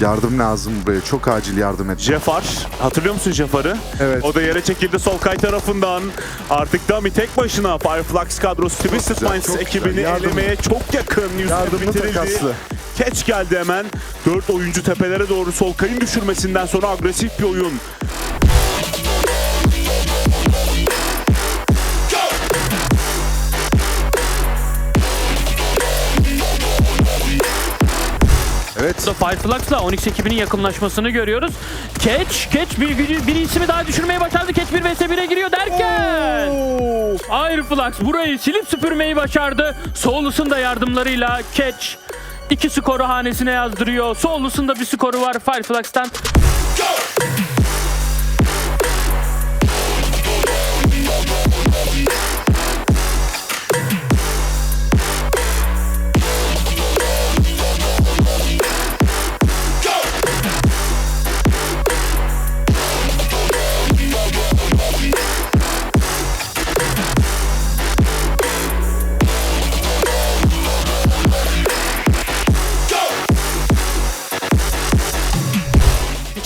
Yardım lazım buraya. Çok acil yardım et. Jafar. Hatırlıyor musun Jafar'ı? Evet. O da yere çekildi Solkay tarafından. Artık Dami tek başına Fireflux kadrosu Twisted Minds ekibini. Yardım- elemeye çok yakın. Yardımlı bitirildi. takaslı. Keç geldi hemen. 4 oyuncu tepelere doğru Solkay'ın düşürmesinden sonra agresif bir oyun. Evet. Burada Fireflux'la Onyx ekibinin yakınlaşmasını görüyoruz. Catch, Catch bir, bir, bir ismi daha düşürmeyi başardı. Catch 1 vs 1'e giriyor derken. Fireflux burayı silip süpürmeyi başardı. Soulus'un da yardımlarıyla Catch iki skoru hanesine yazdırıyor. Soulus'un da bir skoru var Fireflux'tan.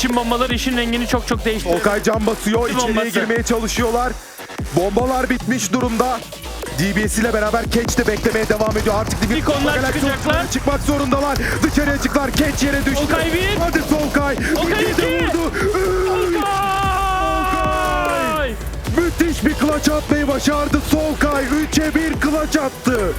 İçin bombaları işin rengini çok çok değiştirdi. Okay can basıyor. Bir İçeriye bombası. girmeye çalışıyorlar. Bombalar bitmiş durumda. DBS ile beraber Catch de beklemeye devam ediyor. Artık Divi onlar çıkacaklar. çıkmak zorundalar. Dışarıya çıktılar. Catch yere düştü. Solkay bir. Hadi Solkay. De iki. vurdu. Solkay! Müthiş bir clutch atmayı başardı Solkay. 3'e 1 clutch attı.